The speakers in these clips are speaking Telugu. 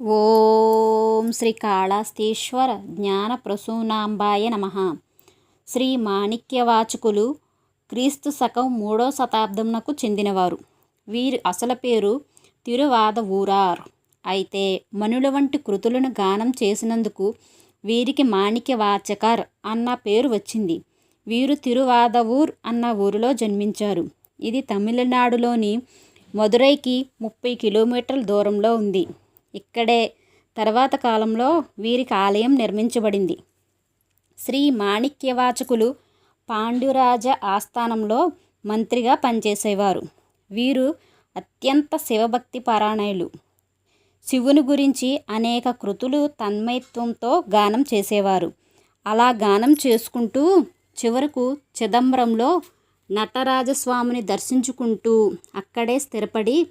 ఓం శ్రీ కాళాస్తీశ్వర జ్ఞాన ప్రసూనాంబాయ నమ. శ్రీ మాణిక్యవాచకులు క్రీస్తు శకం మూడో శతాబ్దంనకు చెందినవారు. వీరి అసలు పేరు తిరువాద ఊరార్. అయితే మనుల వంటి కృతులను గానం చేసినందుకు వీరికి మాణిక్యవాచకర్ అన్న పేరు వచ్చింది. వీరు తిరువాదవూర్ అన్న ఊరిలో జన్మించారు. ఇది తమిళనాడులోని మదురైకి ముప్పై కిలోమీటర్ల దూరంలో ఉంది. ఇక్కడే. తర్వాత కాలంలో వీరికి ఆలయం నిర్మించబడింది. శ్రీ మాణిక్యవాచకులు పాండ్యురాజ ఆస్థానంలో మంత్రిగా పనిచేసేవారు. వీరు అత్యంత శివభక్తి పరాయణులు. శివుని గురించి అనేక కృతులు తన్మయత్వంతో గానం చేసేవారు. అలా గానం చేసుకుంటూ చివరకు చిదంబరంలో నటరాజస్వామిని దర్శించుకుంటూ అక్కడే స్థిరపడి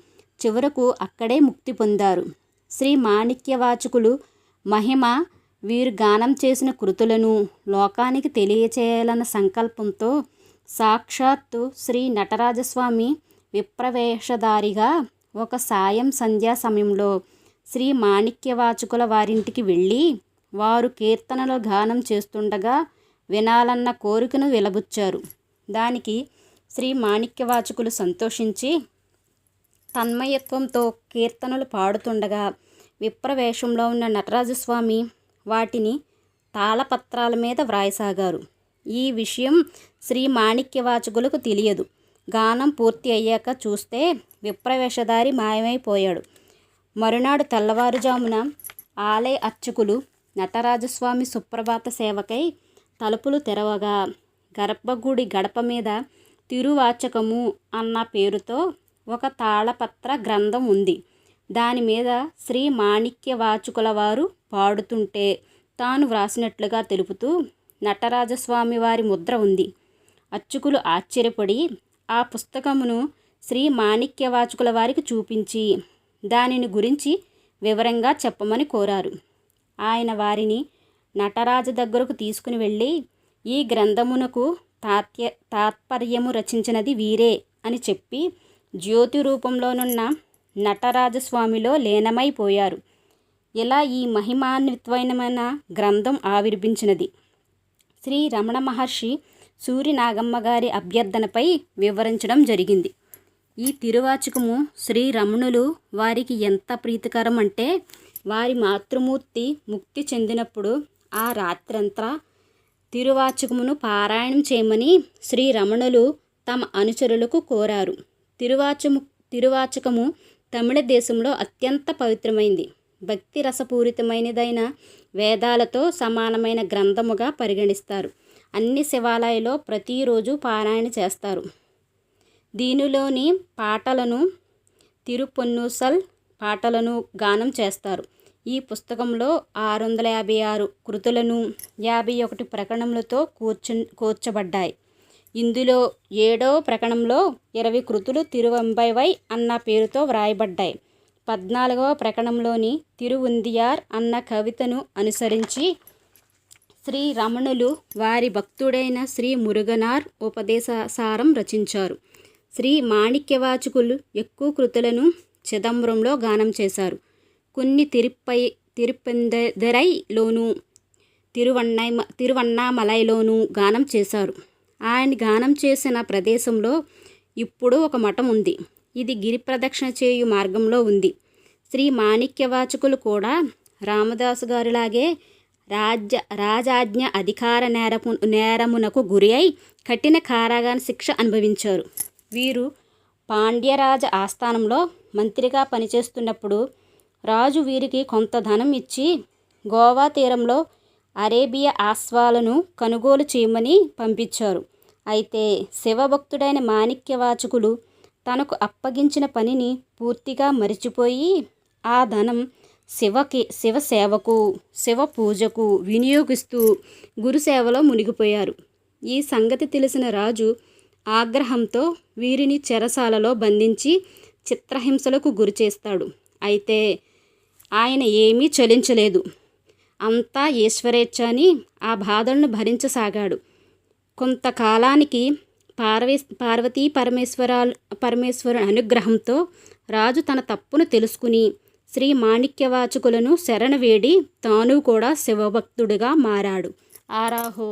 చివరకు అక్కడే ముక్తి పొందారు. శ్రీ మాణిక్యవాచకులు మహిమ వీరు గానం చేసిన కృతులను లోకానికి తెలియచేయాలన్న సంకల్పంతో సాక్షాత్తు శ్రీ నటరాజస్వామి విప్రవేశధారిగా ఒక సాయం సంధ్యా సమయంలో శ్రీ మాణిక్యవాచకుల వారింటికి వెళ్ళి వారు కీర్తనలు గానం చేస్తుండగా వినాలన్న కోరికను వెలబుచ్చారు. దానికి శ్రీ మాణిక్యవాచకులు సంతోషించి తన్మయత్వంతో కీర్తనలు పాడుతుండగా విప్రవేషంలో ఉన్న నటరాజస్వామి వాటిని తాళపత్రాల మీద వ్రాయసాగారు. ఈ విషయం శ్రీ మాణిక్యవాచకులకు తెలియదు. గానం పూర్తి అయ్యాక చూస్తే విప్రవేషధారి మాయమైపోయాడు. మరునాడు తెల్లవారుజామున ఆలయ అర్చకులు నటరాజస్వామి సుప్రభాత సేవకై తలుపులు తెరవగా గర్భగుడి గడప మీద తిరువాచకము అన్న పేరుతో ఒక తాళపత్ర గ్రంథం ఉంది. దాని మీద శ్రీ మాణిక్యవాచకుల వారు పాడుతుంటే తాను వ్రాసినట్లుగా తెలుపుతూ నటరాజస్వామి వారి ముద్ర ఉంది. అర్చకులు ఆశ్చర్యపడి ఆ పుస్తకమును శ్రీ మాణిక్యవాచుకుల వారికి చూపించి దానిని గురించి వివరంగా చెప్పమని కోరారు. ఆయన వారిని నటరాజు దగ్గరకు తీసుకుని వెళ్ళి ఈ గ్రంథమునకు తాత్య తాత్పర్యము రచించినది వీరే అని చెప్పి జ్యోతి రూపంలోనున్న నటరాజస్వామిలో లీనమైపోయారు. ఇలా ఈ మహిమాన్వితమైన గ్రంథం ఆవిర్భించినది? శ్రీ రమణ మహర్షి సూర్యనాగమ్మ గారి అభ్యర్థనపై వివరించడం జరిగింది. ఈ తిరువాచకము శ్రీ రమణులు వారికి ఎంత ప్రీతికరం అంటే వారి మాతృమూర్తి ముక్తి చెందినప్పుడు ఆ రాత్రంతా తిరువాచకమును పారాయణం చేయమని శ్రీ రమణులు తమ అనుచరులకు కోరారు. తిరువాచము తిరువాచకము తమిళ దేశంలో అత్యంత పవిత్రమైంది. భక్తి రసపూరితమైనదైన వేదాలతో సమానమైన గ్రంథముగా పరిగణిస్తారు. అన్ని శివాలయాల్లో ప్రతిరోజు పారాయణ చేస్తారు. దీనిలోని పాటలను తిరుపొన్నుసల్ పాటలను గానం చేస్తారు. ఈ పుస్తకంలో ఆరు వందల యాభై ఆరు కృతులను యాభై ఒకటి ప్రకటనలతో కూర్చు కూర్చబడ్డాయి. ఇందులో ఏడో ప్రకణంలో ఇరవై కృతులు తిరువంబైవై అన్న పేరుతో వ్రాయబడ్డాయి. పద్నాలుగవ ప్రకణంలోని తిరువుందియార్ అన్న కవితను అనుసరించి శ్రీ రమణులు వారి భక్తుడైన శ్రీ మురుగనార్ ఉపదేశసారం రచించారు. శ్రీ మాణిక్యవాచకులు ఎక్కువ కృతులను చిదంబరంలో గానం చేశారు. కొన్ని తిరుపై తిరుపెందరైలోను తిరువన్నై తిరువన్నామలైలోను గానం చేశారు. ఆయన గానం చేసిన ప్రదేశంలో ఇప్పుడు ఒక మఠం ఉంది. ఇది గిరి ప్రదక్షిణ చేయు మార్గంలో ఉంది. శ్రీ మాణిక్యవాచకులు కూడా రామదాసు గారిలాగే రాజ్య రాజాజ్ఞ అధికార నేరపు నేరమునకు గురి అయి కఠిన కారాగాన శిక్ష అనుభవించారు. వీరు పాండ్యరాజ ఆస్థానంలో మంత్రిగా పనిచేస్తున్నప్పుడు రాజు వీరికి కొంత ధనం ఇచ్చి గోవా తీరంలో అరేబియా ఆస్వాలను కొనుగోలు చేయమని పంపించారు. అయితే శివభక్తుడైన మాణిక్యవాచకులు తనకు అప్పగించిన పనిని పూర్తిగా మరిచిపోయి ఆ ధనం శివకి శివ సేవకు శివ పూజకు వినియోగిస్తూ గురుసేవలో మునిగిపోయారు. ఈ సంగతి తెలిసిన రాజు ఆగ్రహంతో వీరిని చెరసాలలో బంధించి చిత్రహింసలకు గురి చేస్తాడు. అయితే ఆయన ఏమీ చలించలేదు. అంతా ఈశ్వరేచ్ఛ అని ఆ బాధలను భరించసాగాడు. కొంతకాలానికి పార్వే పార్వతీ పరమేశ్వరాలు పరమేశ్వరుని అనుగ్రహంతో రాజు తన తప్పును తెలుసుకుని శ్రీ మాణిక్యవాచకులను శరణ వేడి తాను కూడా శివభక్తుడిగా మారాడు. ఆరాహో!